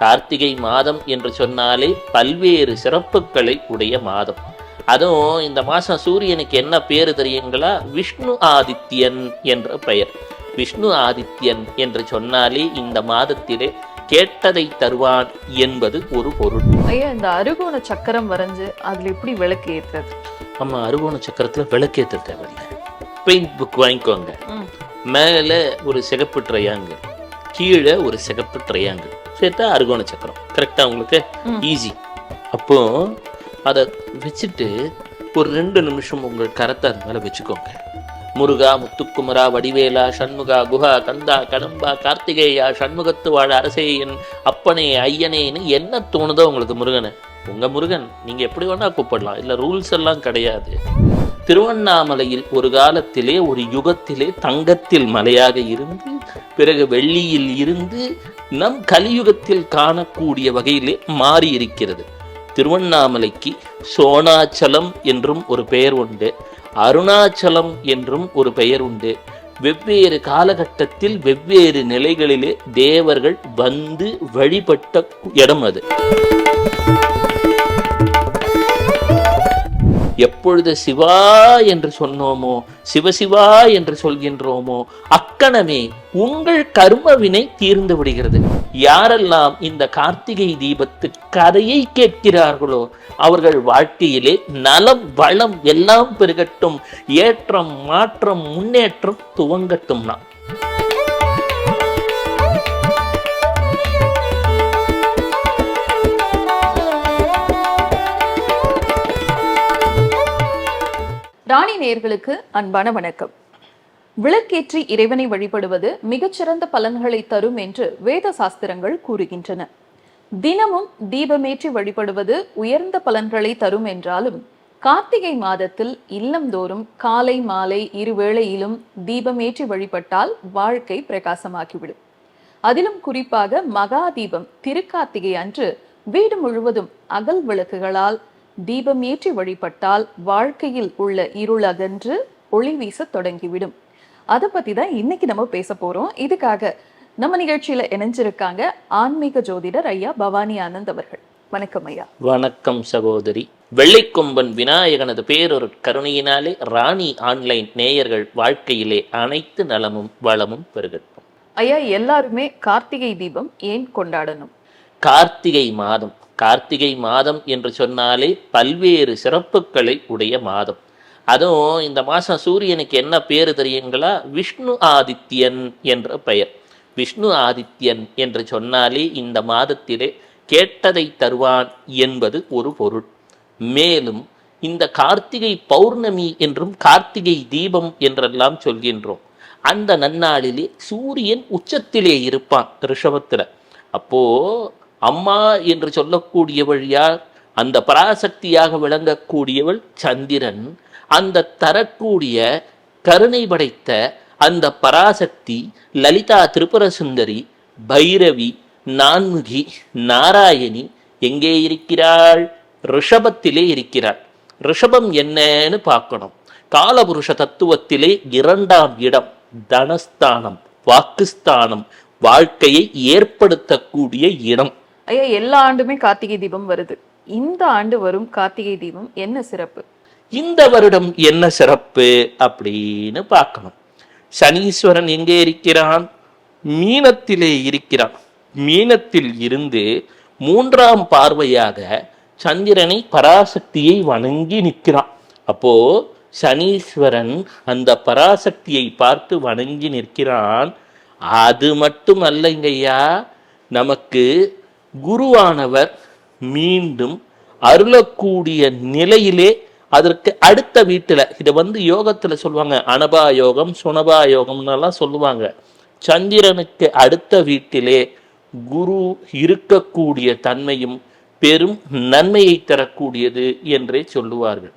கார்த்திகை மாதம் என்று சொன்னாலே பல்வேறு சிறப்புகளை உடைய மாதம். அதுவும் இந்த மாசம் சூரியனுக்கு என்ன பேரு தெரியுங்களா? விஷ்ணு ஆதித்யன் என்ற பெயர். விஷ்ணு ஆதித்யன் என்று சொன்னாலே இந்த மாதத்திலே கேட்டதை தருவான் என்பது ஒரு பொருள். ஐயா இந்த அருகோண சக்கரம் வரைஞ்சு அதுல எப்படி விளக்கு ஏத்துறது? நம்ம அருகோண சக்கரத்துல விளக்கேற்ற தேவையில்லை. பெயிண்ட் புக் வாங்கிக்கோங்க. மேல ஒரு சிகப்பு ட்ரையாங்கிள் கீழே ஒரு சிகப்பு ட்ரையாங்கிள். சேர்த்தா அருகோண சக்கரம். கரெக்டா உங்களுக்கு. ஈஸி அப்போ அதை வச்சுட்டு ஒரு ரெண்டு நிமிஷம் உங்கள் கரத்தை அது மேலே வச்சுக்கோங்க. முருகா முத்துக்குமரா வடிவேலா சண்முகா குஹா கந்தா கடம்பா கார்த்திகேயா சண்முகத்து வாழ அரசேயன் அப்பனே ஐயனேன்னு என்ன தோணுதோ உங்களுக்கு முருகனை? உங்க முருகன் நீங்க எப்படி வேணா கூப்பிடலாம். இல்ல ரூல்ஸ் எல்லாம் கிடையாது. திருவண்ணாமலையில் ஒரு காலத்திலே ஒரு யுகத்திலே தங்கத்தில் மலையாக இருந்து பிறகு வெள்ளியில் இருந்து நம் கலியுகத்தில் காணக்கூடிய வகையிலே மாறி இருக்கிறது திருவண்ணாமலைக்கு சோனாச்சலம் என்றும் ஒரு பெயர் உண்டு. அருணாச்சலம் என்றும் ஒரு பெயர் உண்டு. வெவ்வேறு காலகட்டத்தில் வெவ்வேறு நிலைகளிலே தேவர்கள் வந்து வழிபட்ட இடம் அது. எப்பொழுது சிவா என்று சொன்னோமோ சிவசிவா என்று சொல்கின்றோமோ அக்கணமே உங்கள் கர்மவினை தீர்ந்து விடுகிறது. யாரெல்லாம் இந்த கார்த்திகை தீபத்து கதையை கேட்கிறார்களோ அவர்கள் வாழ்க்கையிலே நலம் வளம் எல்லாம் பெருகட்டும் ஏற்றம் மாற்றம் முன்னேற்றம் துவங்கட்டும்னா. ராணி நேயர்களுக்கு அன்பான வணக்கம். விளக்கேற்றி இறைவனை வழிபடுவது மிகச்சிறந்த பலன்களை தரும் என்று வேத சாஸ்திரங்கள் கூறுகின்றன. தினமும் தீபமேற்றி வழிபடுவது உயர்ந்த பலன்களை தரும் என்றாலும் கார்த்திகை மாதத்தில் இல்லந்தோறும் காலை மாலை இருவேளையிலும் தீபமேற்றி வழிபட்டால் வாழ்க்கை பிரகாசமாகிவிடும். அதிலும் குறிப்பாக மகா தீபம் திருக்கார்த்திகை அன்று வீடு முழுவதும் அகல் விளக்குகளால் தீபம் ஏற்றி வழிபட்டால் வாழ்க்கையில் உள்ள இருள் அகன்று ஒளி வீச தொடங்கிவிடும். அதை பத்தி தான் இன்னைக்கு நம்ம பேச போறோம். இதுக்காக நம்ம நிகழ்ச்சியில இணைஞ்சிருக்காங்க ஆன்மீக ஜோதிடர் ஐயா பவானி ஆனந்த் அவர்கள். வணக்கம் ஐயா. வணக்கம் சகோதரி. வெள்ளைக்கொம்பன் விநாயகனது பேரொரு கருணையினாலே ராணி ஆன்லைன் நேயர்கள் வாழ்க்கையிலே அனைத்து நலமும் வளமும் பெருகட்டும் ஐயா எல்லாருமே கார்த்திகை தீபம் ஏன் கொண்டாடணும்? கார்த்திகை மாதம். கார்த்திகை மாதம் என்று சொன்னாலே பல்வேறு சிறப்புகளை உடைய மாதம். அதுவும் இந்த மாதம் சூரியனுக்கு என்ன பேர் தெரியுங்களா? விஷ்ணு ஆதித்யன் என்ற பெயர். விஷ்ணு ஆதித்யன் என்று சொன்னாலே இந்த மாதத்திலே கேட்டதை தருவான் என்பது ஒரு பொருள். மேலும் இந்த கார்த்திகை பௌர்ணமி என்றும் கார்த்திகை தீபம் என்றெல்லாம் சொல்கின்றோம். அந்த நன்னாளிலே சூரியன் உச்சத்திலே இருப்பான் ரிஷபத்தில். அப்போ அம்மா என்று சொல்லக்கூடியவள் யார் அந்த பராசக்தியாக விளங்கக்கூடியவள் சந்திரன் அந்த தரக்கூடிய கருணை படைத்த அந்த பராசக்தி லலிதா திரிபுர சுந்தரி பைரவி நான்முகி நாராயணி எங்கே இருக்கிறாள்? ரிஷபத்திலே இருக்கிறாள். ரிஷபம் என்னன்னு பார்க்கணும். காலபுருஷ தத்துவத்திலே இரண்டாம் இடம் தனஸ்தானம் வாக்குஸ்தானம் வாழ்க்கையை ஏற்படுத்தக்கூடிய இடம். ஐயா எல்லா ஆண்டுமே கார்த்திகை தீபம் வருது. இந்த ஆண்டு வரும் கார்த்திகை தீபம் என்ன சிறப்பு? இந்த வருடம் என்ன சிறப்பு அப்படின்னு பார்க்கணும். சனீஸ்வரன் எங்கே இருக்கிறான்? மீனத்திலே இருக்கிறான். மீனத்தில் இருந்து மூன்றாம் பார்வையாக சந்திரனை பராசக்தியை வணங்கி நிற்கிறான். அப்போ சனீஸ்வரன் அந்த பராசக்தியை பார்த்து வணங்கி நிற்கிறான். அது மட்டும் அல்லங்கய்யா நமக்கு குருவானவர் மீண்டும் அருளக்கூடிய நிலையிலே அதற்கு அடுத்த வீட்டில் இதை வந்து யோகத்தில் சொல்லுவாங்க. அனபா யோகம் சுனபா யோகம்னெல்லாம் சொல்லுவாங்க. சந்திரனுக்கு அடுத்த வீட்டிலே குரு இருக்கக்கூடிய தன்மையும் பெரும் நன்மையை தரக்கூடியது என்றே சொல்லுவார்கள்.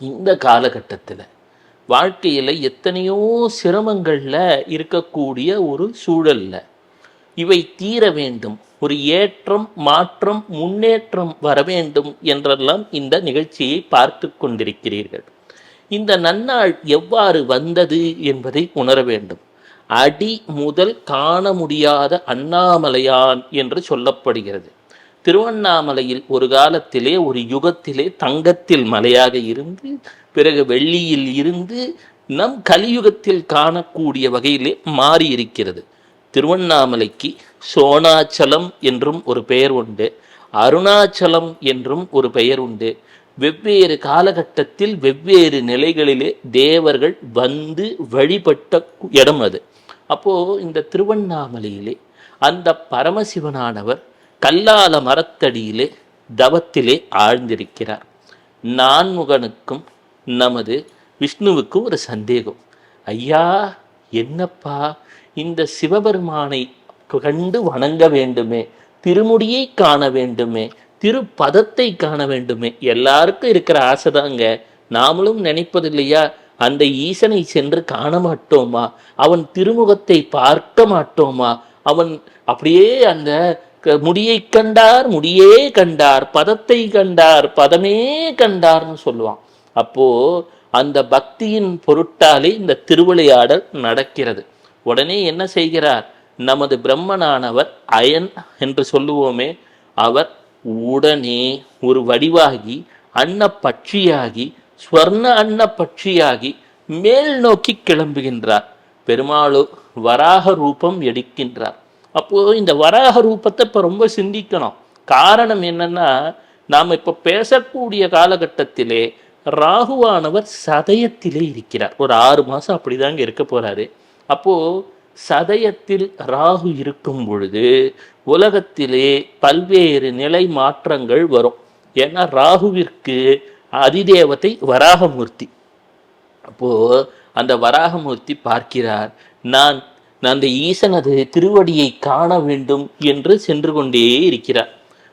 இந்த காலகட்டத்தில் வாழ்க்கையில் எத்தனையோ சிரமங்களில் இருக்கக்கூடிய ஒரு சூழலில் இவை தீர வேண்டும். ஒரு ஏற்றம் மாற்றம் முன்னேற்றம் வர வேண்டும் என்றெல்லாம் இந்த நிகழ்ச்சியை பார்த்து கொண்டிருக்கிறீர்கள். இந்த நன்னாள் எவ்வாறு வந்தது என்பதை உணர வேண்டும். அடி முதல் காண முடியாத அண்ணாமலையான் என்று சொல்லப்படுகிறது. திருவண்ணாமலையில் ஒரு காலத்திலே ஒரு யுகத்திலே தங்கத்தில் மலையாக இருந்து பிறகு வெள்ளியில் இருந்து நம் கலியுகத்தில் காணக்கூடிய வகையிலே மாறி இருக்கிறது திருவண்ணாமலைக்கு சோனாச்சலம் என்றும் ஒரு பெயர் உண்டு அருணாச்சலம் என்றும் ஒரு பெயர் உண்டு. வெவ்வேறு காலகட்டத்தில் வெவ்வேறு நிலைகளிலே தேவர்கள் வந்து வழிபட்ட இடம் அது. அப்போ இந்த திருவண்ணாமலையிலே அந்த பரமசிவனானவர் கல்லால மரத்தடியிலே தவத்திலே ஆழ்ந்திருக்கிறார். நான்முகனுக்கும் நமது விஷ்ணுவுக்கும் ஒரு சந்தேகம். ஐயா என்னப்பா இந்த சிவபெருமானை கண்டு வணங்க வேண்டுமே திருமுடியை காண வேண்டுமே திருப்பதத்தை காண வேண்டுமே. எல்லாருக்கும் இருக்கிற ஆசைதாங்க நாமளும் நினைப்பது இல்லையா? அந்த ஈசனை சென்று காண மாட்டோமா? அவன் திருமுகத்தை பார்க்க மாட்டோமா? அவன் அப்படியே அந்த க- முடியை கண்டார் முடியே கண்டார் பதத்தை கண்டார் பதமே கண்டார்னு சொல்லுவான். அப்போ அந்த பக்தியின் பொருட்டாலே இந்த திருவிளையாடல் நடக்கிறது. உடனே என்ன செய்கிறார்? நமது பிரம்மனானவர் அயன் என்று சொல்லுவோமே அவர் உடனே ஒரு வடிவாகி அன்ன பட்சியாகி ஸ்வர்ண அன்ன பட்சியாகி மேல் நோக்கி கிளம்புகின்றார். பெருமாளோ வராக ரூபம் எடுக்கின்றார். அப்போது இந்த வராக ரூபத்தை இப்போ ரொம்ப சிந்திக்கணும். காரணம் என்னன்னா நாம் இப்போ பேசக்கூடிய காலகட்டத்திலே ராகுவானவர் சதயத்திலே இருக்கிறார். ஒரு ஆறு மாதம் அப்படிதாங்க இருக்க போகிறாரு அப்போது சதயத்தில் ராகு இருக்கும் பொழுது உலகத்திலே பல்வேறு நிலை மாற்றங்கள் வரும். ஏன்னா ராகுவிற்கு அதிதேவத்தை வராகமூர்த்தி. அப்போது அந்த வராகமூர்த்தி பார்க்கிறார் நான் நான் அந்த ஈசனது திருவடியை காண வேண்டும் என்று சென்று கொண்டே இருக்கிறார்.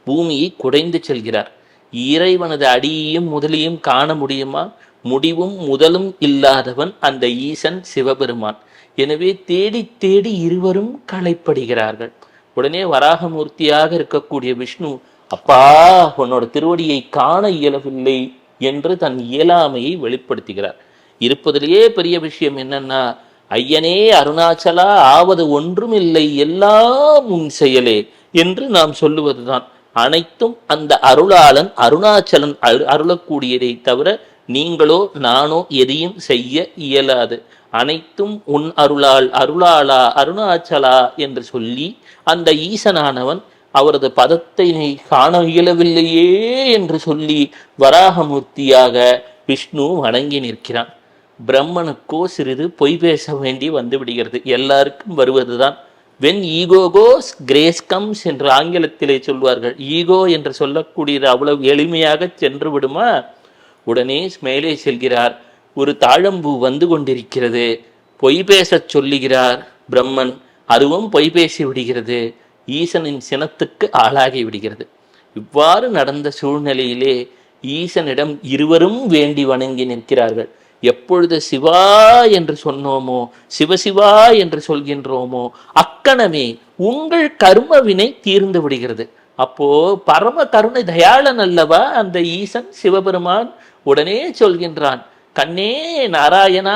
பூமியை குடைந்து செல்கிறார். இறைவனது அடியையும் முதலையும் காண முடியுமா? முடிவும் முதலும் இல்லாதவன் அந்த ஈசன் சிவபெருமான். எனவே தேடி தேடி இருவரும் களைப்படுகிறார்கள். உடனே வராகமூர்த்தியாக இருக்கக்கூடிய விஷ்ணு அப்பா உன்னோட திருவடியை காண இயலவில்லை என்று தன் இயலாமையை வெளிப்படுத்துகிறார். இருப்பதிலேயே பெரிய விஷயம் என்னன்னா ஐயனே அருணாச்சலா ஆவது ஒன்றுமில்லை எல்லாம் உன் செயலே என்று நாம் சொல்லுவதுதான். அனைத்தும் அந்த அருளாளன் அருணாச்சலன் அரு- அருளக்கூடியதை தவிர நீங்களோ நானோ எதையும் செய்ய இயலாது. அனைத்தும் உன் அருளால் அருளாளா அருணாச்சலா என்று சொல்லி அந்த ஈசனானவன் அவரது பதத்தை காண இயலவில்லையே என்று சொல்லி வராகமூர்த்தியாக விஷ்ணு வணங்கி நிற்கிறான். பிரம்மனுக்கோ சிறிது பொய் பேச வேண்டி வந்து விடுகிறது. எல்லாருக்கும் வருவதுதான். When ego goes grace comes என்று ஆங்கிலத்திலே சொல்வார்கள். ஈகோ என்று சொல்லக்கூடியது அவ்வளவு எளிமையாக சென்று விடுமா? உடனே மேலே செல்கிறார். ஒரு தாழம்பூ வந்து கொண்டிருக்கிறது. பொய் பேசச் சொல்லுகிறார் பிரம்மன். அதுவும் பொய் பேசி விடுகிறது. ஈசனின் சினத்துக்கு ஆளாகி விடுகிறது. இவ்வாறு நடந்த சூழ்நிலையிலே ஈசனிடம் இருவரும் வேண்டி வணங்கி நிற்கிறார்கள். எப்பொழுது சிவா என்று சொன்னோமோ சிவசிவா என்று சொல்கின்றோமோ அக்கணமே உங்கள் கர்ம வினை தீர்ந்து விடுகிறது. அப்போ பரம கருணை தயாளன் அல்லவா அந்த ஈசன் சிவபெருமான்? உடனே சொல்கின்றான் கண்ணே நாராயணா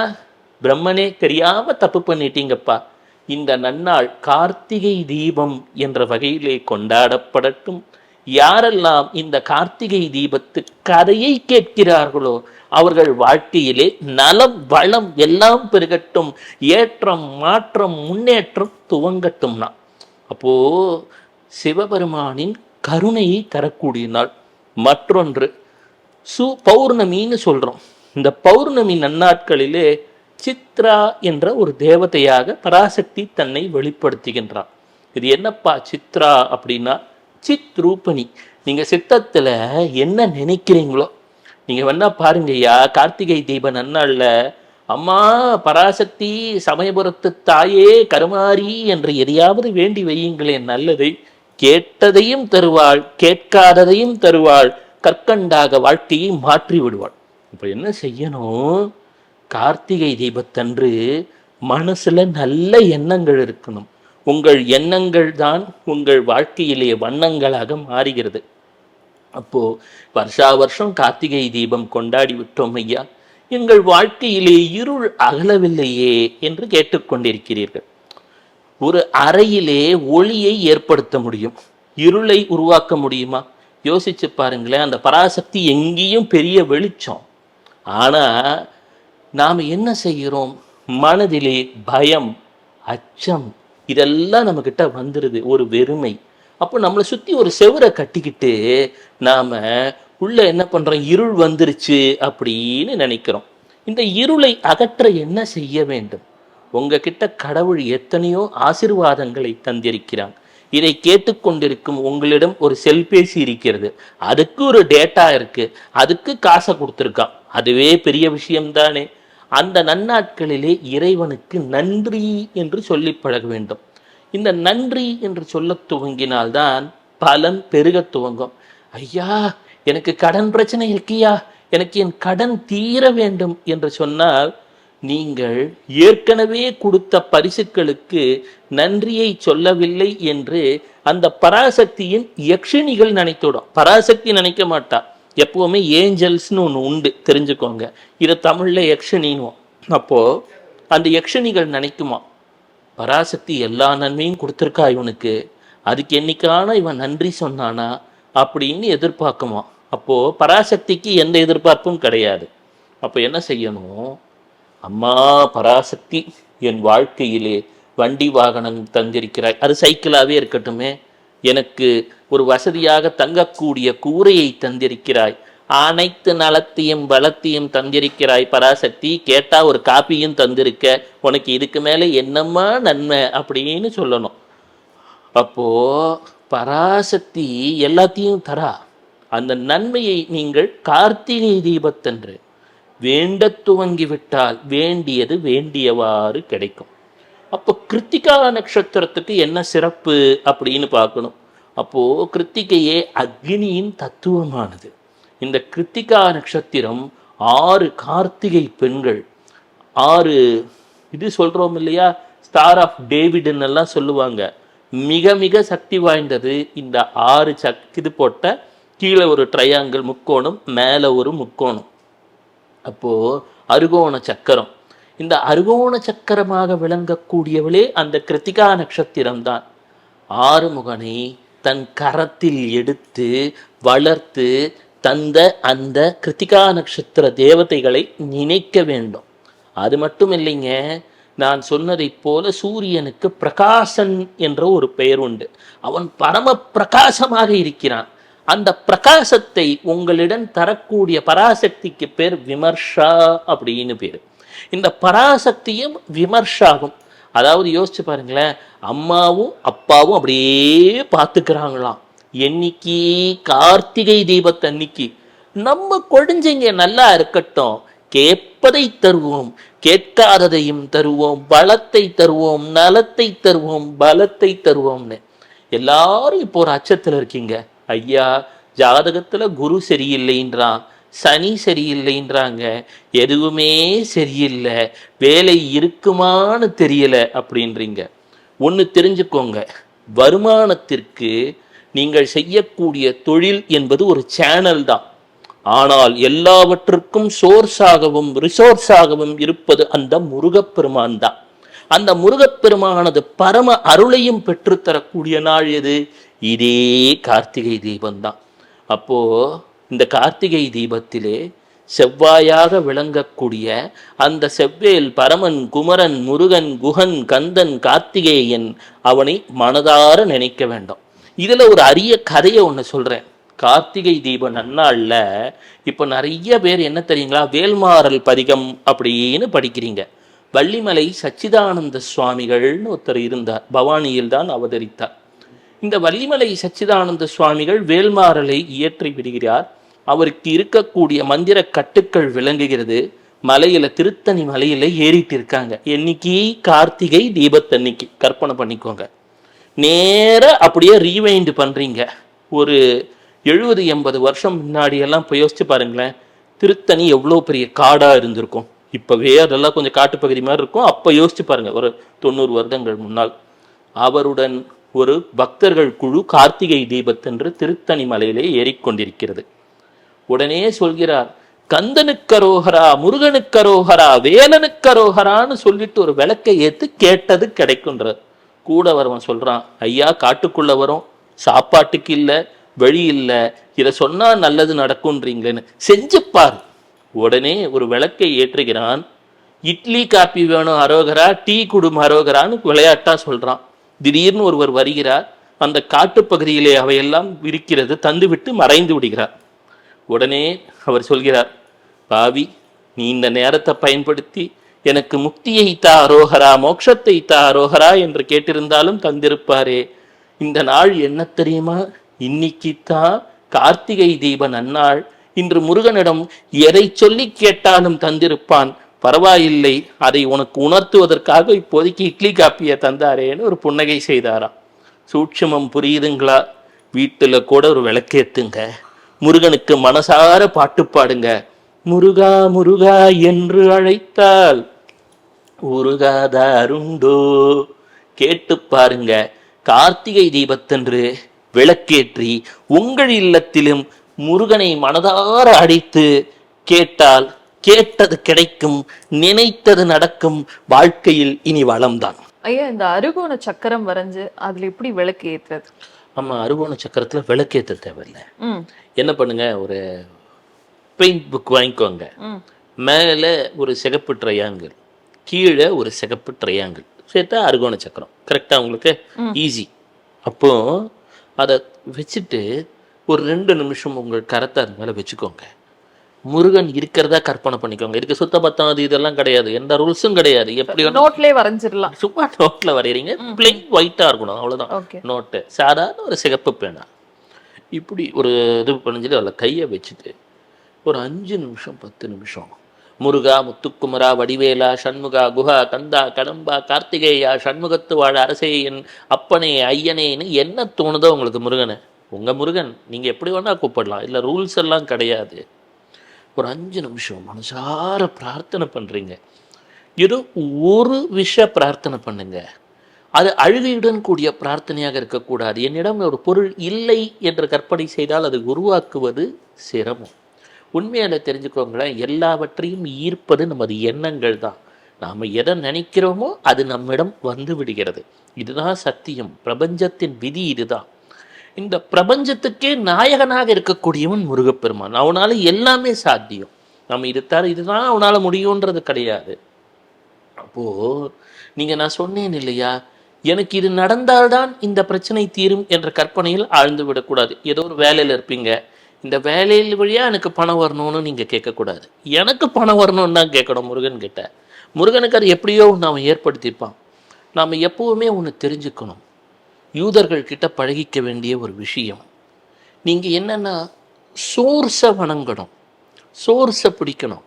பிரம்மனே தெரியாம தப்பு பண்ணிட்டீங்கப்பா. இந்த நன்னாள் கார்த்திகை தீபம் என்ற வகையிலே கொண்டாடப்படட்டும். யாரெல்லாம் இந்த கார்த்திகை தீபத்து கதையை கேட்கிறார்களோ அவர்கள் வாழ்க்கையிலே நலம் வளம் எல்லாம் பெருகட்டும். ஏற்றம் மாற்றம் முன்னேற்றம் துவங்கட்டும்னா. அப்போ சிவபெருமானின் கருணையை தரக்கூடிய நாள். மற்றொன்று சு பௌர்ணமின்னு சொல்றோம். இந்த பௌர்ணமி நன்னாட்களிலே சித்ரா என்ற ஒரு தேவதையாக பராசக்தி தன்னை வெளிப்படுத்துகின்றான். இது என்னப்பா சித்ரா அப்படின்னா சித் ரூபணி. நீங்க சித்தத்துல என்ன நினைக்கிறீங்களோ நீங்க வேணா பாருங்கய்யா கார்த்திகை தீப நன்னாள்ல அம்மா பராசக்தி சமயபுரத்து தாயே கருமாரி என்று எதையாவது வேண்டி வையுங்களேன் நல்லதை கேட்டதையும் தருவாள் கேட்காததையும் தருவாள் கற்கண்டாக வாழ்க்கையை மாற்றி விடுவாள். இப்போ என்ன செய்யணும்? கார்த்திகை தீபத்தன்று மனசில் நல்ல எண்ணங்கள் இருக்கணும். உங்கள் எண்ணங்கள் தான் உங்கள் வாழ்க்கையிலே வண்ணங்களாக மாறுகிறது. அப்போ வருஷா வருஷம் கார்த்திகை தீபம் கொண்டாடி விட்டோம் ஐயா. எங்கள் வாழ்க்கையிலே இருள் அகலவில்லையே என்று கேட்டுக்கொண்டிருக்கிறீர்கள். ஒரு அறையிலே ஒளியை ஏற்படுத்த முடியும். இருளை உருவாக்க முடியுமா? யோசிச்சு பாருங்களேன் அந்த பராசக்தி எங்கேயும் பெரிய வெளிச்சம். ஆனால் நாம் என்ன செய்கிறோம்? மனதிலே பயம் அச்சம் இதெல்லாம் நம்மக்கிட்ட வந்துடுது ஒரு வெறுமை. அப்போ நம்மளை சுற்றி ஒரு செவரை கட்டிக்கிட்டு நாம் உள்ள என்ன பண்ணுறோம் இருள் வந்துருச்சு அப்படின்னு நினைக்கிறோம். இந்த இருளை அகற்ற என்ன செய்ய வேண்டும்? உங்ககிட்ட கடவுள் எத்தனையோ ஆசிர்வாதங்களை தந்திருக்கிறான் இதை கேட்டுக்கொண்டிருக்கும் உங்களிடம் ஒரு செல்பேசி இருக்கிறது. அதுக்கு ஒரு டேட்டா இருக்கு. அதுக்கு காசை கொடுத்துருக்கான். அதுவே பெரிய விஷயம்தானே. அந்த நன்னாட்களிலே இறைவனுக்கு நன்றி என்று சொல்லி பழக வேண்டும். இந்த நன்றி என்று சொல்ல துவங்கினால்தான் பலன் பெருக துவங்கும். ஐயா எனக்கு கடன் பிரச்சனை இருக்கியா? எனக்கு என் கடன் தீர வேண்டும் என்று சொன்னால் நீங்கள் ஏற்கனவே கொடுத்த பரிசுகளுக்கு நன்றியை சொல்லவில்லை என்று அந்த பராசக்தியின் யக்ஷினிகள் நினைத்துடும் பராசக்தி நினைக்க மாட்டா. எப்பவுமே ஏஞ்சல்ஸ்னு ஒன்று உண்டு தெரிஞ்சுக்கோங்க. இதை தமிழில் யக்ஷினின்னுவோம் அப்போது அந்த யக்ஷனிகள் நினைக்குமா? பராசக்தி எல்லா நன்மையும் கொடுத்துருக்கா இவனுக்கு? அதுக்கு என்னைக்கான இவன் நன்றி சொன்னானா? அப்படின்னு எதிர்பார்க்குமா? அப்போது பராசக்திக்கு எந்த எதிர்பார்ப்பும் கிடையாது. அப்போ என்ன செய்யணும்? அம்மா பராசக்தி என் வாழ்க்கையிலே வண்டி வாகனம் தந்திருக்கிறாய். அது சைக்கிளாகவே இருக்கட்டுமே. எனக்கு ஒரு வசதியாக தங்கக்கூடிய கூரையை தந்திருக்கிறாய். அனைத்து நலத்தையும் பலத்தையும் தந்திருக்கிறாய். பராசக்தி கேட்டா ஒரு காப்பியும் தந்திருக்க உனக்கு இதுக்கு மேல என்னம்மா நன்மை அப்படின்னு சொல்லணும். அப்போ பராசக்தி எல்லாத்தையும் தரா. அந்த நன்மையை நீங்கள் கார்த்திகை தீபத்தன்று வேண்டத் துவங்கிவிட்டால் வேண்டியது வேண்டியவாறு கிடைக்கும். அப்போ கிருத்திகா நட்சத்திரத்துக்கு என்ன சிறப்பு அப்படின்னு பார்க்கணும். அப்போது கிருத்திகையே அக்னியின் தத்துவமானது. இந்த கிருத்திகா நட்சத்திரம் ஆறு கார்த்திகை பெண்கள். ஆறு இது சொல்கிறோம் இல்லையா? ஸ்டார் ஆஃப் டேவிட்னு எல்லாம் சொல்லுவாங்க. மிக மிக சக்தி வாய்ந்தது இந்த ஆறு சக் இது போட்ட கீழே ஒரு ட்ரையாங்கிள் முக்கோணம் மேலே ஒரு முக்கோணம். அப்போது அருகோண சக்கரம். இந்த அருகோண சக்கரமாக விளங்கக்கூடியவளே அந்த கிருத்திகா நட்சத்திரம்தான் ஆறுமுகனை தன் கரத்தில் எடுத்து வளர்த்து தந்த அந்த கிருத்திகா நட்சத்திர தேவதைகளை நினைக்க வேண்டும். அது மட்டும் இல்லைங்க நான் சொன்னதைப் போல சூரியனுக்கு பிரகாசன் என்ற ஒரு பெயர் உண்டு. அவன் பரம பிரகாசமாக இருக்கிறான். அந்த பிரகாசத்தை உங்களிடம் தரக்கூடிய பராசக்திக்கு பேர் விமர்ஷா அப்படின்னு பேர். இந்த பராசக்தியும் விமர்ஷாகும். அதாவது யோசிச்சு பாருங்களேன் அம்மாவும் அப்பாவும் அப்படியே பார்த்துக்கிறாங்களாம். என்னைக்கு? கார்த்திகை தீபத்தன்னைக்கு நம்ம கொடிஞ்சிங்க நல்லா இருக்கட்டும். கேட்பதை தருவோம் கேட்காததையும் தருவோம் பலத்தை தருவோம் நலத்தை தருவோம் பலத்தை தருவோம்னு. எல்லாரும் இப்போ ஒரு அச்சத்துல இருக்கீங்க. ஐயா ஜாதகத்துல குரு சரியில்லைன்றான். சனி சரியில்லைன்றாங்க. எதுவுமே சரியில்லை. வேலை இருக்குமான்னு தெரியல அப்படின்றீங்க. ஒன்று தெரிஞ்சுக்கோங்க. வருமானத்திற்கு நீங்கள் செய்யக்கூடிய தொழில் என்பது ஒரு சேனல் தான். ஆனால் எல்லாவற்றுக்கும் சோர்ஸாகவும் ரிசோர்ஸாகவும் இருப்பது அந்த முருகப்பெருமான் தான். அந்த முருகப்பெருமானது பரம அருளையும் பெற்றுத்தரக்கூடிய நாள் எது? இதே கார்த்திகை தீபம்தான் அப்போது இந்த கார்த்திகை தீபத்திலே செவ்வாயாக விளங்கக்கூடிய அந்த செவ்வேல் பரமன் குமரன் முருகன் குகன் கந்தன் கார்த்திகேயன் அவனை மனதார நினைக்க வேண்டும். இதில் ஒரு அரிய கதையை ஒன்று சொல்கிறேன் கார்த்திகை தீப நன்னாளில் இப்போ நிறைய பேர் என்ன தெரியுங்களா? வேல்மாறல் பதிகம் அப்படின்னு படிக்கிறீங்க. வள்ளிமலை சச்சிதானந்த சுவாமிகள்னு ஒருத்தர் இருந்தார். பவானியில் தான் அவதரித்தார். இந்த வள்ளிமலை சச்சிதானந்த சுவாமிகள் வேல்மாறலை இயற்றி விடுகிறார். அவருக்கு இருக்கக்கூடிய மந்திர கட்டுக்கள் விளங்குகிறது. மலையில திருத்தணி மலையில ஏறிட்டு இருக்காங்க என்னைக்கு? கார்த்திகை தீபத்தன்னைக்கு. கற்பனை பண்ணிக்கோங்க. நேர அப்படியே ரீவைண்ட் பண்றீங்க. ஒரு எழுபது எண்பது வருஷம் முன்னாடி எல்லாம் இப்போ யோசிச்சு பாருங்களேன். திருத்தணி எவ்வளோ பெரிய காடா இருந்திருக்கும். இப்பவே அதெல்லாம் கொஞ்சம் காட்டுப்பகுதி மாதிரி இருக்கும். அப்போ யோசிச்சு பாருங்க. ஒரு தொண்ணூறு வருடங்கள் முன்னால். அவருடன் ஒரு பக்தர்கள் குழு கார்த்திகை தீபத்தன்று திருத்தணி மலையிலே ஏறிக்கொண்டிருக்கிறது. உடனே சொல்கிறார் கந்தனுக்கரோகரா முருகனுக்கரோகரா வேலனுக்கரோகரான்னு சொல்லிட்டு ஒரு விளக்கை ஏத்து கேட்டது கிடைக்குன்றார் கூட வரவன் சொல்றான் ஐயா காட்டுக்குள்ள வரும். சாப்பாட்டுக்கு இல்லை வழி இல்லை. இதை சொன்னா நல்லது நடக்கும்ன்றீங்களேன்னு. செஞ்சு பார். உடனே ஒரு விளக்கை ஏற்றுகிறான். இட்லி காப்பி வேணும் அரோகரா டீ குடும் அரோகரான்னு விளையாட்டா சொல்றான். திடீர்னு ஒருவர் வருகிறார். அந்த காட்டுப்பகுதியிலே அவையெல்லாம் இருக்கிறது தந்துவிட்டு மறைந்து விடுகிறார். உடனே அவர் சொல்கிறார் பாவி நீ இந்த நேரத்தை பயன்படுத்தி எனக்கு முக்தியை தா அரோகரா மோட்சத்தை தா அரோகரா என்று கேட்டிருந்தாலும் தந்திருப்பாரே. இந்த நாள் என்ன தெரியுமா? இன்னைக்கு தான் கார்த்திகை தீப நன்னாள் இன்று முருகனிடம் எதை சொல்லி கேட்டாலும் தந்திருப்பான். பரவாயில்லை அதை உனக்கு உணர்த்துவதற்காக இப்போதைக்கு இட்லி காப்பியை தந்தாரேன்னு ஒரு புன்னகை செய்தாராம். சூட்சுமம் புரியுதுங்களா? வீட்டில் கூட ஒரு விளக்கேத்துங்க முருகனுக்கு மனசார பாட்டு பாடுங்க. முருகா முருகா என்று அழைத்தால் உருகாதாருண்டோ? கேட்டு பாருங்க. கார்த்திகை தீபத்தன்று விளக்கேற்றி உங்கள் இல்லத்திலும் முருகனை மனதார அடித்து கேட்டால் கேட்டது கிடைக்கும் நினைத்தது நடக்கும் வாழ்க்கையில் இனி வளம்தான். ஐயா இந்த அருகோண சக்கரம் வரைஞ்சு அதுல எப்படி விளக்கு ஏற்றுறது நம்ம அருகோண சக்கரத்துல விளக்கேற்ற தேவையில்லை. என்ன பண்ணுங்க? ஒரு பெயிண்ட் புக் வாங்கிக்கோங்க. மேலே ஒரு சிகப்பு ட்ரையாங்கிள் கீழே ஒரு சிகப்பு ட்ரையாங்கிள் சேர்த்தா அருகோண சக்கரம். கரெக்டாக உங்களுக்கு ஈஸி அப்போ அதை வச்சுட்டு ஒரு ரெண்டு நிமிஷம் உங்கள் கரத்தை அது மேலே வச்சுக்கோங்க. முருகன் இருக்கிறதா கற்பனை பண்ணிக்கோங்க. இதுக்கு சுத்த பத்தம் அது இதெல்லாம் கிடையாது. எந்த ரூல்ஸும் கிடையாது. எப்படி நோட்லயே வரைஞ்சிடலாம். சும்மா நோட்டில் வரைகிறீங்க பிளெயின் ஒயிட்டாக இருக்கணும். அவ்வளோதான் ஓகே நோட்டு சாதாரண ஒரு சிகப்பு பேனா. இப்படி ஒரு இது பண்ணிச்சுட்டு அதில் கையை வச்சுட்டு ஒரு அஞ்சு நிமிஷம் பத்து நிமிஷம். முருகா முத்துக்குமரா வடிவேலா சண்முகா குஹா கந்தா கடம்பா கார்த்திகேயா சண்முகத்து வாழ அரசே என் அப்பனே ஐயனேன்னு என்ன தோணுதோ உங்களுக்கு முருகனை. உங்கள் முருகன் நீங்கள் எப்படி வேணால் கூப்பிடலாம். இல்லை ரூல்ஸ் எல்லாம் கிடையாது. ஒரு அஞ்சு நிமிஷம் மனசார பிரார்த்தனை பண்ணுறீங்க ஏதோ ஒரு விஷ பிரார்த்தனை பண்ணுங்க. அது அழுகையுடன் கூடிய பிரார்த்தனையாக இருக்கக்கூடாது. என்னிடம் ஒரு பொருள் இல்லை என்று கற்பனை செய்தால் அது உருவாக்குவது சிரமம். உண்மையில் தெரிஞ்சுக்கோங்களேன் எல்லாவற்றையும் ஈர்ப்பது நமது எண்ணங்கள் தான். நாம் எதை நினைக்கிறோமோ அது நம்மிடம் வந்து விடுகிறது. இதுதான் சத்தியம். பிரபஞ்சத்தின் விதி இதுதான். இந்த பிரபஞ்சத்துக்கே நாயகனாக இருக்கக்கூடியவன் முருகப்பெருமான். அவனால எல்லாமே சாத்தியம். நம்ம இது தர இதுதான் அவனால முடியுன்றது கிடையாது. அப்போ நீங்க நான் சொன்னேன் இல்லையா? எனக்கு இது நடந்தால்தான் இந்த பிரச்சனை தீரும் என்ற கற்பனையில் ஆழ்ந்து விடக்கூடாது. ஏதோ ஒரு வேலையில் இருப்பீங்க. இந்த வேலையில் வழியா எனக்கு பணம் வரணும்னு நீங்க கேட்கக்கூடாது. எனக்கு பணம் வரணும்னு தான் கேட்கணும் முருகன் கிட்ட. முருகனுக்கு அது எப்படியோ நாம் அவன் ஏற்படுத்தியிருப்பான் நாம் எப்பவுமே ஒன்று தெரிஞ்சுக்கணும். யூதர்கள் கிட்ட பழகிக்க வேண்டிய ஒரு விஷயம். நீங்கள் என்னென்னா சோர்ஸை வணங்கணும். சோர்ஸை பிடிக்கணும்.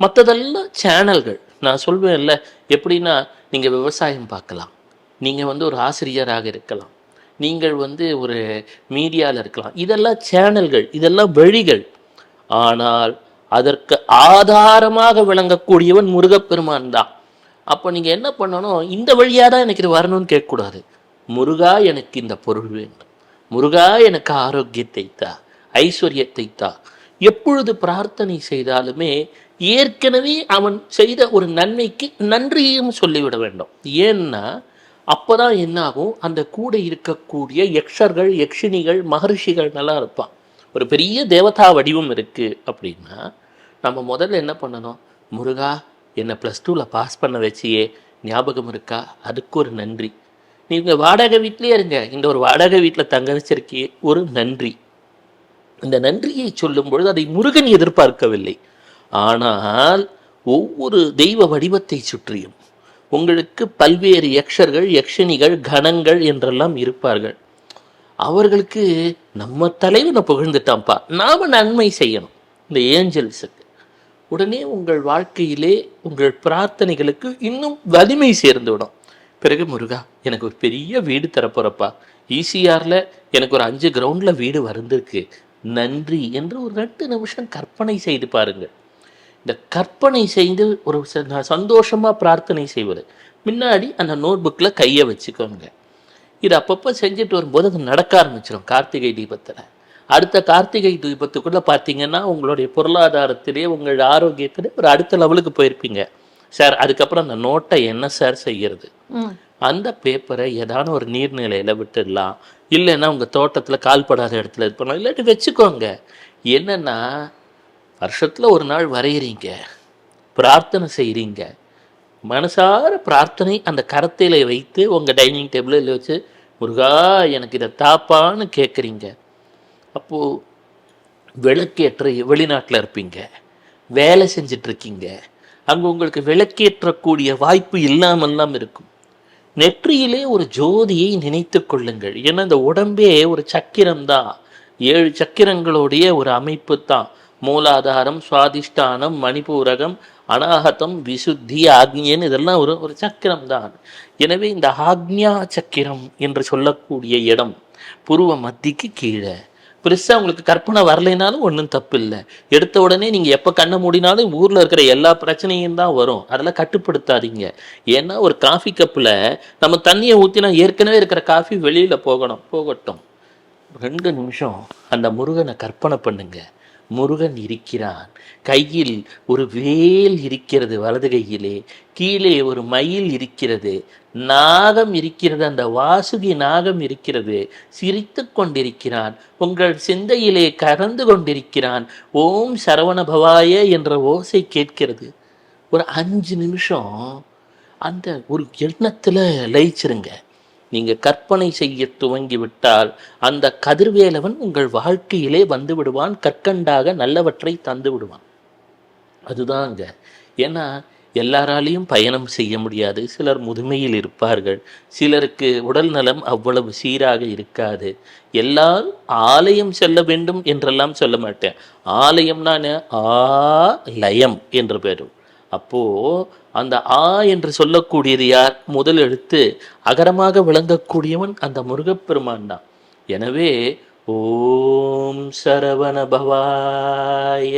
மற்றதெல்லாம் சேனல்கள். நான் சொல்வேன்ல எப்படின்னா நீங்கள் விவசாயம் பார்க்கலாம். நீங்கள் வந்து ஒரு ஆசிரியராக இருக்கலாம். நீங்கள் வந்து ஒரு மீடியாவில் இருக்கலாம். இதெல்லாம் சேனல்கள் இதெல்லாம் வழிகள். ஆனால் அதற்கு ஆதாரமாக விளங்கக்கூடியவன் முருகப்பெருமான் தான். அப்போ நீங்கள் என்ன பண்ணணும்? இந்த வழியாக தான் எனக்கு இது வரணும்னு கேட்கக்கூடாது. முருகா எனக்கு இந்த பொருள் வேண்டும். முருகா எனக்கு ஆரோக்கியத்தை தா ஐஸ்வர்யத்தை தா. எப்பொழுது பிரார்த்தனை செய்தாலுமே ஏற்கனவே அவன் செய்த ஒரு நன்மைக்கு நன்றியும் சொல்லிவிட வேண்டும். ஏன்னா அப்போதான் என்ன ஆகும் அந்த கூட இருக்கக்கூடிய யக்ஷர்கள் யக்ஷினிகள் மகர்ஷிகள் நல்லா இருப்பான். ஒரு பெரிய தேவதா வடிவம் இருக்குது அப்படின்னா நம்ம முதல்ல என்ன பண்ணணும்? முருகா என்னை ப்ளஸ் டூவில் பாஸ் பண்ண வச்சியே ஞாபகம் இருக்கா? அதுக்கு ஒரு நன்றி. நீங்கள் வாடகை வீட்லயே இருங்க. இந்த ஒரு வாடகை வீட்டில் தங்க வச்சிருக்கே ஒரு நன்றி. இந்த நன்றியை சொல்லும் பொழுது அதை முருகன் எதிர்பார்க்கவில்லை. ஆனால் ஒவ்வொரு தெய்வ வடிவத்தை சுற்றியும் உங்களுக்கு பல்வேறு யக்ஷர்கள் யக்ஷினிகள் கணங்கள் என்றெல்லாம் இருப்பார்கள். அவர்களுக்கு நம்ம தலைவனை புகழ்ந்துட்டான்ப்பா. நாம் நன்மை செய்யணும். இந்த ஏஞ்சல்ஸுக்கு. உடனே உங்கள் வாழ்க்கையிலே உங்கள் பிரார்த்தனைகளுக்கு இன்னும் வலிமை சேர்ந்துவிடும் பிறகு முருகா எனக்கு ஒரு பெரிய வீடு தரப்போறப்பா. ஈசிஆரில் எனக்கு ஒரு அஞ்சு கிரவுண்டில் வீடு வந்திருக்கு. நன்றி என்று ஒரு ரெண்டு நிமிஷம் கற்பனை செய்து பாருங்கள். இந்த கற்பனை செய்து ஒரு ச- பிரார்த்தனை செய்வது. முன்னாடி அந்த நோட் புக்கில் கையை வச்சுக்கோங்க. இது அப்பப்போ செஞ்சுட்டு வரும்போது அது நடக்க ஆரம்பிச்சிடும் கார்த்திகை தீபத்தில். அடுத்த கார்த்திகை தீபத்துக்குள்ளே பார்த்தீங்கன்னா உங்களுடைய பொருளாதாரத்திலே உங்கள் ஆரோக்கியத்திலே ஒரு அடுத்த லெவலுக்கு போயிருப்பீங்க. சார் அதுக்கப்புறம் அந்த நோட்டை என்ன சார் செய்கிறது? அந்த பேப்பரை ஏதான ஒரு நீர்நிலையில் விட்டுடலாம். இல்லைன்னா உங்கள் தோட்டத்தில் கால்படாத இடத்துல இது பண்ணலாம். இல்லாட்டி வச்சுக்கோங்க. என்னென்னா வருஷத்தில் ஒரு நாள் வரைகிறீங்க பிரார்த்தனை செய்கிறீங்க மனசார பிரார்த்தனை அந்த கரத்தையில வைத்து உங்கள் டைனிங் டேபிளில் வச்சு முருகா எனக்கு இதை தாப்பான்னு கேட்குறீங்க அப்போது விளக்கேற்ற வெளிநாட்டில் இருப்பீங்க. வேலை செஞ்சிட்ருக்கீங்க அங்கே உங்களுக்கு விளக்கேற்றக்கூடிய வாய்ப்பு இல்லாமல்லாம் இருக்கும். நெற்றியிலே ஒரு ஜோதியை நினைத்து கொள்ளுங்கள். ஏன்னா இந்த உடம்பே ஒரு சக்கிரம் தான் ஏழு சக்கிரங்களுடைய ஒரு அமைப்பு தான் மூலாதாரம் சுவாதிஷ்டானம் மணிபூரகம் அனாகதம் விசுத்தி ஆக்னியன் இதெல்லாம் ஒரு ஒரு சக்கிரம் தான் எனவே இந்த ஆக்ஞா சக்கிரம் என்று சொல்லக்கூடிய இடம் புருவ மத்திக்கு கீழே. பெருசாக உங்களுக்கு கற்பனை வரலைனாலும் ஒன்றும் தப்பு இல்லை எடுத்த உடனே நீங்கள் எப்போ கண்ணை மூடினாலும் ஊரில் இருக்கிற எல்லா பிரச்சனையும் தான் வரும். அதெல்லாம் கட்டுப்படுத்தாதீங்க. ஏன்னா ஒரு காஃபி கப்பில் நம்ம தண்ணியை ஊற்றினா ஏற்கனவே இருக்கிற காஃபி வெளியில் போகணும். போகட்டும். ரெண்டு நிமிஷம் அந்த முருகனை கற்பனை பண்ணுங்கள் முருகன் இருக்கிறான். கையில் ஒரு வேல் இருக்கிறது வலது கையிலே கீழே ஒரு மயில் இருக்கிறது நாகம் இருக்கிறது அந்த வாசுகி நாகம் இருக்கிறது சிரித்து கொண்டிருக்கிறான். உங்கள் சிந்தையிலே கறந்து கொண்டிருக்கிறான். ஓம் சரவண பவாய என்ற ஓசை கேட்கிறது. ஒரு அஞ்சு நிமிஷம் அந்த ஒரு எண்ணத்தில் லயிச்சிருங்க. நீங்க கற்பனை செய்ய துவங்கி விட்டால் அந்த கதிர்வேலவன் உங்கள் வாழ்க்கையிலே வந்து விடுவான் கற்கண்டாக நல்லவற்றை தந்து விடுவான். அதுதாங்க. ஏன்னா எல்லாராலையும் பயணம் செய்ய முடியாது. சிலர் முதுமையில் இருப்பார்கள். சிலருக்கு உடல் நலம் அவ்வளவு சீராக இருக்காது. எல்லாரும் ஆலயம் செல்ல வேண்டும் என்றெல்லாம் சொல்ல மாட்டேன். ஆலயம்னா ஆ லயம் என்று பெயரும் அப்போ அந்த ஆ என்று சொல்லக்கூடியது யார்? முதல் எழுத்து அகரமாக விளங்கக்கூடியவன் அந்த முருகப்பெருமான் தான். எனவே ஓம் சரவண பவாய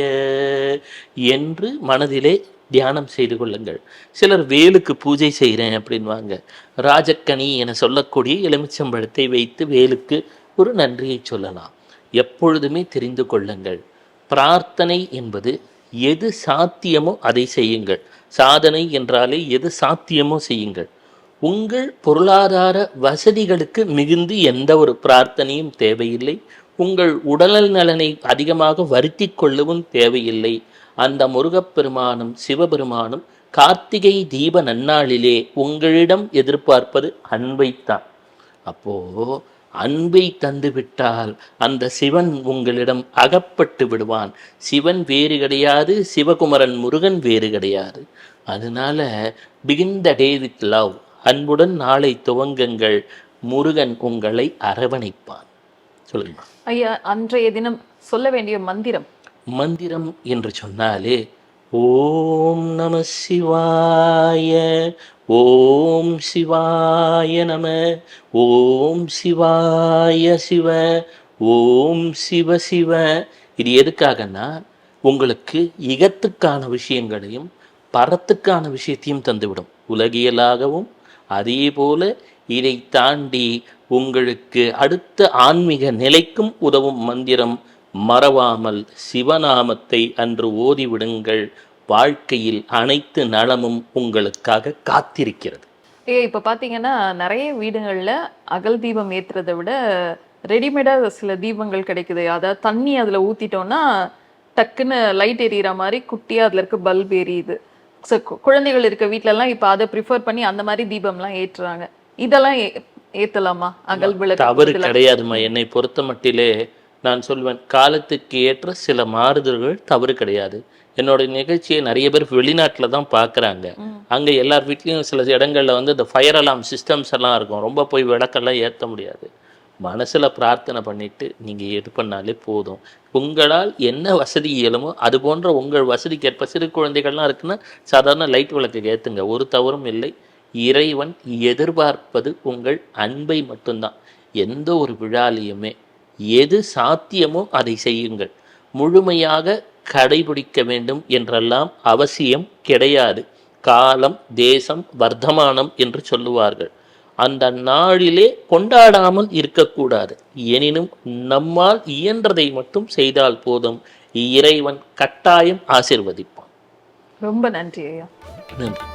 என்று மனதிலே தியானம் செய்து கொள்ளுங்கள். சிலர் வேலுக்கு பூஜை செய்கிறேன் அப்படின்வாங்க. ராஜக்கனி என சொல்லக்கூடிய எலுமிச்சம்பழத்தை வைத்து வேலுக்கு ஒரு நன்றியை சொல்லலாம். எப்பொழுதுமே தெரிந்து கொள்ளுங்கள். பிரார்த்தனை என்பது எது சாத்தியமோ அதை செய்யுங்கள். சாதனை என்றாலே எது சாத்தியமோ செய்யுங்கள். உங்கள் பொருளாதார வசதிகளுக்கு மிகுந்து எந்த ஒரு பிரார்த்தனையும் தேவையில்லை. உங்கள் உடல் நலனை அதிகமாக வருத்தி கொள்ளவும் தேவையில்லை. அந்த முருகப்பெருமானும் சிவபெருமானும் கார்த்திகை தீப நன்னாளிலே உங்களிடம் எதிர்பார்ப்பது அன்பைத்தான். அப்போ அன்பை தந்து விட்டால் அந்த சிவன் உங்களிடம் அகப்பட்டு விடுவான். சிவன் வேறு கிடையாது சிவகுமரன் முருகன் வேறு கிடையாது. அதனால begin the day with love அன்புடன் நாளை துவங்குங்கள். முருகன் உங்களை அரவணைப்பான். சொல்லுங்க ஐயா அன்றைய தினம் சொல்ல வேண்டிய மந்திரம். மந்திரம் என்று சொன்னாலே ஓம் நம சிவாய ஓம் சிவாய நம ஓம் சிவாய சிவ ஓம் சிவ சிவ. இது எதுக்காகன்னா உங்களுக்கு இகத்துக்கான விஷயங்களையும் பரத்துக்கான விஷயத்தையும் தந்துவிடும். உலகியலாகவும் அதே போல இதை தாண்டி உங்களுக்கு அடுத்த ஆன்மீக நிலைக்கும் உதவும் மந்திரம் மறவாமல் சிவநாமத்தை அன்று ஓதிவிடுங்கள். வாழ்க்கையில் அனைத்து நலமும் உங்களுக்காக காத்திருக்கிறது. ஏ இப்போ பார்த்தீங்கன்னா நிறைய வீடுகளில் அகல் தீபம் ஏற்றுறதை விட ரெடிமேடாக சில தீபங்கள் கிடைக்குது. அதாவது தண்ணி அதில் ஊற்றிட்டோன்னா டக்குன்னு லைட் எரியிற மாதிரி குட்டியாக அதில் இருக்க பல்ப் எரியுது. ஸோ குழந்தைகள் இருக்க வீட்டிலலாம் இப்போ அதை ப்ரிஃபர் பண்ணி அந்த மாதிரி தீபம்லாம் ஏற்றுறாங்க இதெல்லாம் ஏற்றலாமா அகல் விளக்கு தவறு கிடையாதும்மா. என்னை பொறுத்த மட்டிலே நான் சொல்வேன் காலத்துக்கு ஏற்ற சில மாறுதல்கள் தவறு கிடையாது. என்னோட நிகழ்ச்சியை நிறைய பேர் வெளிநாட்டில் தான் பார்க்குறாங்க. அங்கே எல்லார் வீட்லேயும் சில இடங்களில் வந்து இந்த ஃபயர் அலாம் சிஸ்டம்ஸ் எல்லாம் இருக்கும். ரொம்ப போய் விளக்கெல்லாம் ஏற்ற முடியாது. மனசில் பிரார்த்தனை பண்ணிட்டு நீங்கள் இது பண்ணாலே போதும். உங்களால் என்ன வசதி இயலுமோ அது போன்ற உங்கள் வசதிக்கேற்ப சிறு குழந்தைகள்லாம் இருக்குன்னா சாதாரண லைட் விளக்கு ஏற்றுங்க ஒரு தவறும் இல்லை. இறைவன் எதிர்பார்ப்பது உங்கள் அன்பை மட்டும்தான். எந்த ஒரு விழாலையுமே எது சாத்தியமோ அதை செய்யுங்கள். முழுமையாக கடைபிடிக்க வேண்டும் என்றெல்லாம் அவசியம் கிடையாது. காலம் தேசம் வர்த்தமானம் என்று சொல்லுவார்கள். அந்த நாளிலே கொண்டாடாமல் இருக்கக்கூடாது. எனினும் நம்மால் இயன்றதை மட்டும் செய்தால் போதும். இறைவன் கட்டாயம் ஆசிர்வதிப்பான். ரொம்ப நன்றி ஐயா. நன்றி.